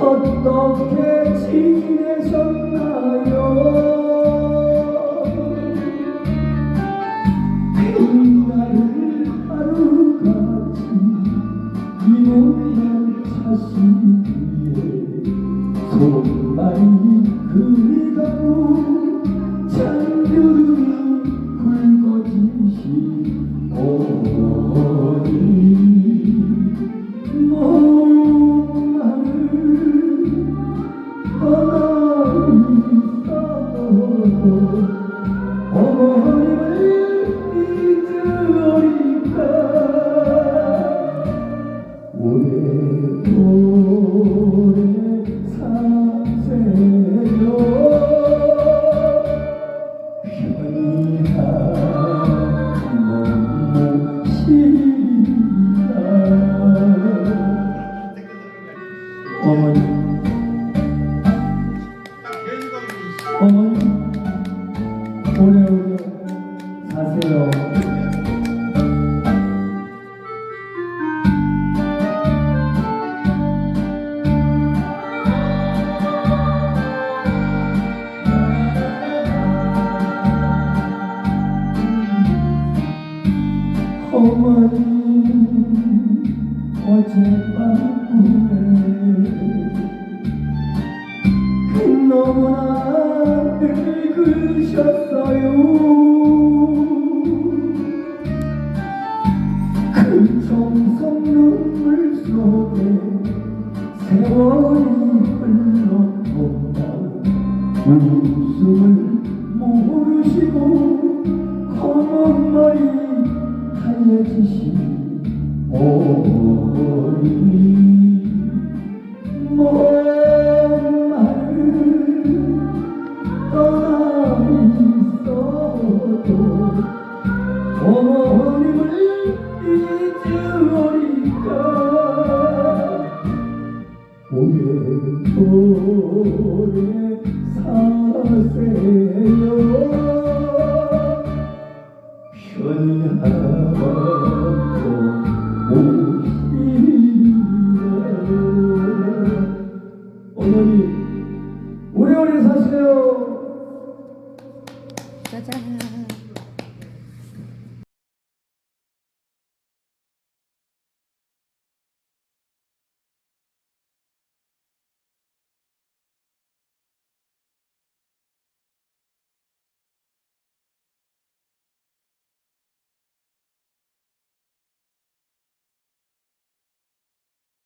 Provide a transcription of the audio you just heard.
어떻게 지내셨나요 어머니. 어머니. 오래오래 사세요. 어머니 어젯밤 늙으셨어요 그 정성 눈물 속에 세월이 흘러본다 웃음을 모르시고 검은 머리 하얘지신 어머니 오래오래 사세요. 편하고 오시라 어머니 오래오래 사세요? 짜잔.